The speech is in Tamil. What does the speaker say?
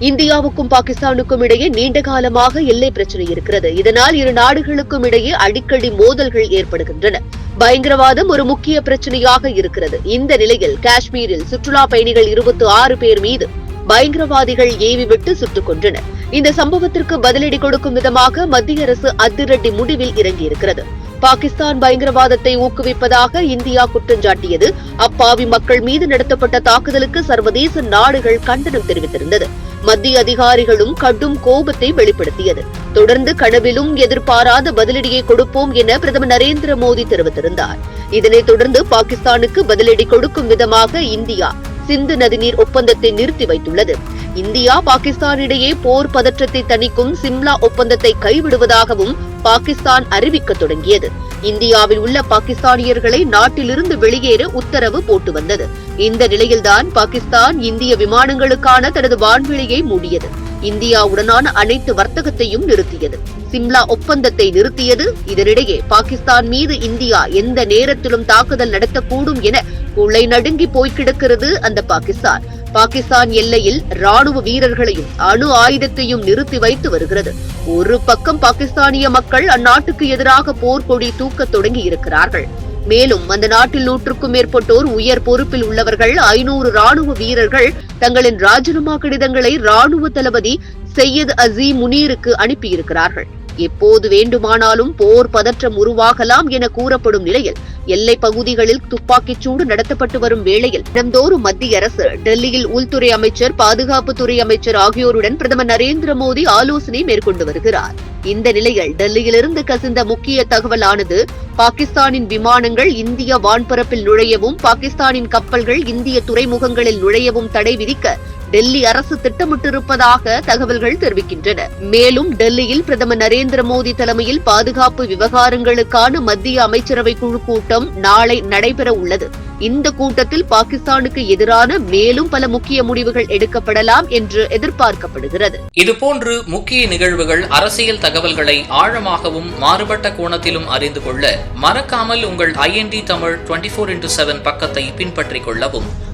இந்தியாவுக்கும் பாகிஸ்தானுக்கும் இடையே நீண்ட காலமாக எல்லை பிரச்சனை இருக்கிறது. இதனால் இரு நாடுகளுக்கும் இடையே அடிக்கடி மோதல்கள் ஏற்படுகின்றன. பயங்கரவாதம் ஒரு முக்கிய பிரச்சனையாக இருக்கிறது. இந்த நிலையில் காஷ்மீரில் சுற்றுலா பயணிகள் இருபத்தி ஆறு பேர் மீது பயங்கரவாதிகள் ஏவிவிட்டு சுட்டுக் கொன்றனர். இந்த சம்பவத்திற்கு பதிலடி கொடுக்கும் விதமாக மத்திய அரசு அதிரடி முடிவில் இறங்கியிருக்கிறது. பாகிஸ்தான் பயங்கரவாதத்தை ஊக்குவிப்பதாக இந்தியா குற்றஞ்சாட்டியது அப்பாவி மக்கள் மீது நடத்தப்பட்ட தாக்குதலுக்கு சர்வதேச நாடுகள் கண்டனம் தெரிவித்திருந்தது. மத்திய அதிகாரிகளும் கடும் கோபத்தை வெளிப்படுத்தியது. தொடர்ந்து கனவிலும் எதிர்பாராத பதிலடியை கொடுப்போம் என பிரதமர் நரேந்திர மோடி தெரிவித்திருந்தார். இதனைத் தொடர்ந்து பாகிஸ்தானுக்கு பதிலடி கொடுக்கும் விதமாக இந்தியா சிந்து நதிநீர் ஒப்பந்தத்தை நிறுத்தி வைத்துள்ளது. இந்தியா பாகிஸ்தான் இடையே போர் பதற்றத்தை தணிக்கும் சிம்லா ஒப்பந்தத்தை கைவிடுவதாகவும் பாகிஸ்தான் அறிவிக்க தொடங்கியது. இந்தியாவில் உள்ள பாகிஸ்தானியர்களை நாட்டிலிருந்து வெளியேற உத்தரவு போட்டு வந்தது. இந்த நிலையில்தான் பாகிஸ்தான் இந்திய விமானங்களுக்கான தனது வான்வெளியை மூடியது. இந்தியாவுடனான அனைத்து வர்த்தகத்தையும் நிறுத்தியது. சிம்லா ஒப்பந்தத்தை நிறுத்தியது இதனிடையே பாகிஸ்தான் மீது இந்தியா எந்த நேரத்திலும் தாக்குதல் நடத்தக்கூடும் என உள்ளே நடுங்கி போய் கிடக்கிறது அந்த பாகிஸ்தான். பாகிஸ்தான் எல்லையில் ராணுவ வீரர்களையும் அணு ஆயுதத்தையும் நிறுத்தி வைத்து வருகிறது. ஒரு பக்கம் பாகிஸ்தானிய மக்கள் அந்நாட்டுக்கு எதிராக போர்க்கொடி தூக்கத் தொடங்கி இருக்கிறார்கள் மேலும் அந்த நாட்டில் நூற்றுக்கும் மேற்பட்டோர் உயர் பொறுப்பில் உள்ளவர்கள் ஐநூறு ராணுவ வீரர்கள் தங்களின் ராஜினாமா கடிதங்களை ராணுவ தளபதி சையத் அசீம் முனீருக்கு அனுப்பியிருக்கிறார்கள். எப்போது வேண்டுமானாலும் போர் பதற்றம் உருவாகலாம் என கூறப்படும் நிலையில் எல்லை பகுதிகளில் துப்பாக்கிச் சூடு நடத்தப்பட்டு வரும் வேளையில் தினந்தோறும் மத்திய அரசு டெல்லியில் உள்துறை அமைச்சர் பாதுகாப்புத்துறை அமைச்சர் ஆகியோருடன் பிரதமர் நரேந்திர மோடி ஆலோசனை மேற்கொண்டு வருகிறார். இந்த நிலையில் டெல்லியிலிருந்து கசிந்த முக்கிய தகவலானது பாகிஸ்தானின் விமானங்கள் இந்திய வான்பரப்பில் நுழையவும் பாகிஸ்தானின் கப்பல்கள் இந்திய துறைமுகங்களில் நுழையவும் தடை விதிக்க டெல்லி அரசு திட்டமிட்டிருப்பதாக தகவல்கள் தெரிவிக்கின்றன. மேலும் டெல்லியில் பிரதமர் நரேந்திர மோடி தலைமையில் பாதுகாப்பு விவகாரங்களுக்கான மத்திய அமைச்சரவை குழு கூட்டம் நாளை நடைபெற உள்ளது. இந்த கூட்டத்தில் பாகிஸ்தானுக்கு எதிரான மேலும் பல முக்கிய முடிவுகள் எடுக்கப்படலாம் என்று எதிர்பார்க்கப்படுகிறது. இதுபோன்று முக்கிய நிகழ்வுகள் அரசியல் தகவல்களை ஆழமாகவும் மாறுபட்ட கோணத்திலும் அறிந்து கொள்ள மறக்காமல் உங்கள் INT Tamil twenty four into seven பக்கத்தை பின்பற்றிக் கொள்ளவும்.